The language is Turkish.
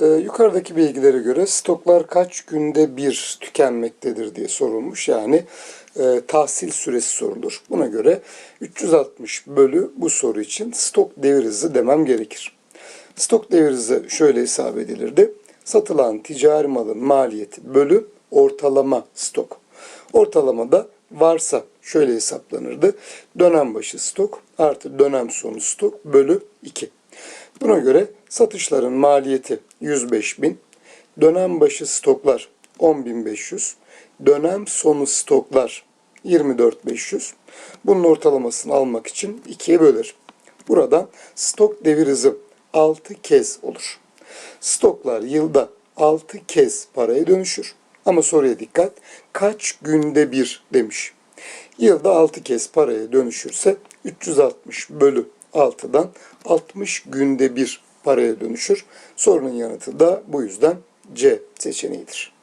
Ee, yukarıdaki bilgilere göre stoklar kaç günde bir tükenmektedir diye sorulmuş. Yani e, tahsil süresi sorulur. Buna göre 360 bölü bu soru için stok devir hızı demem gerekir. Stok devir hızı şöyle hesap edilirdi. Satılan ticari malın maliyeti bölü ortalama stok. Ortalamada varsa şöyle hesaplanırdı. Dönem başı stok artı dönem sonu stok bölü 2. Buna göre satışların maliyeti 105 bin, dönem başı stoklar 10.500, dönem sonu stoklar 24.500. Bunun ortalamasını almak için 2'ye böler. Buradan stok devir hızı 6 kez olur. Stoklar yılda 6 kez paraya dönüşür. Ama soruya dikkat. Kaç günde bir demiş. Yılda 6 kez paraya dönüşürse 360 bölü 6'dan 60 günde bir paraya dönüşür. Sorunun yanıtı da bu yüzden C seçeneğidir.